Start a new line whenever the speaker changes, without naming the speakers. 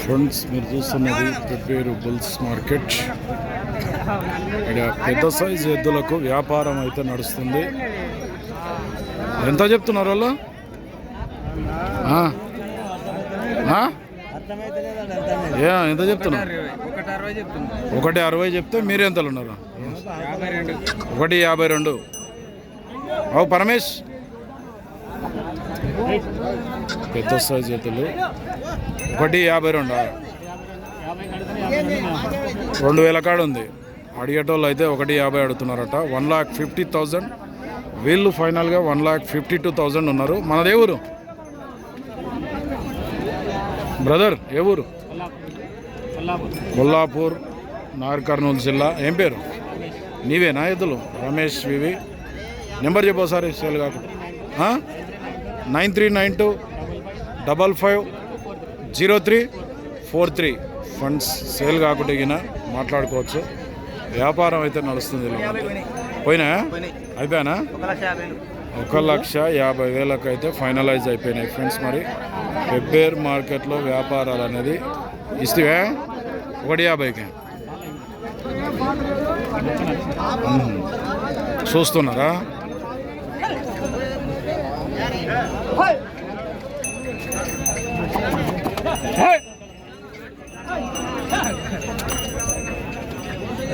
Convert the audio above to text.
Friends మీరు చూస్తున్నది Pebbair bulls market. ఇక్కడ పెద్ద సైజు ఎద్దులకు వ్యాపారం అయితే నడుస్తుంది. ఎంత చెప్తున్నారు వాళ్ళు? ఏ ఎంత చెప్తున్నారు?
ఒకటి అరవై
చెప్తే మీరు ఎంతలు ఉన్నారు? ఒకటి యాభై రెండు. అవు పరమేష్ పెద్ద సైజ్ ఎద్దులు ఒకటి యాభై రెండు. రెండు వేల కాడ ఉంది. అడిగేటోళ్ళు అయితే ఒకటి యాభై అడుగుతున్నారట. One lakh fifty thousand. వీళ్ళు ఫైనల్గా one lakh fifty two thousand ఉన్నారు. మనదే ఊరు? బ్రదర్ ఏ ఊరు? కొల్లాపూర్ నాగర్ కర్నూలు జిల్లా. ఏం పేరు? నీవేనా ఎద్దులు? రమేష్ వివి. నెంబర్ చెప్పోసారి ఒకసారి సేల్ కాకుండా nine three nine two double five zero three four three funds sale కాకుండా గిన మాట్లాడుకోవచ్చు. వ్యాపారం అయితే నడుస్తుంది పోయినా? అయిపోయానా?
ఒక లక్ష యాభై
వేలకు అయితే ఫైనలైజ్ అయిపోయినాయి ఫ్రెండ్స్ మరి. వెబ్బేర్ మార్కెట్లో వ్యాపారాలు అనేది ఇస్తే ఒకటి యాభైకి. చూస్తున్నారా? Hey!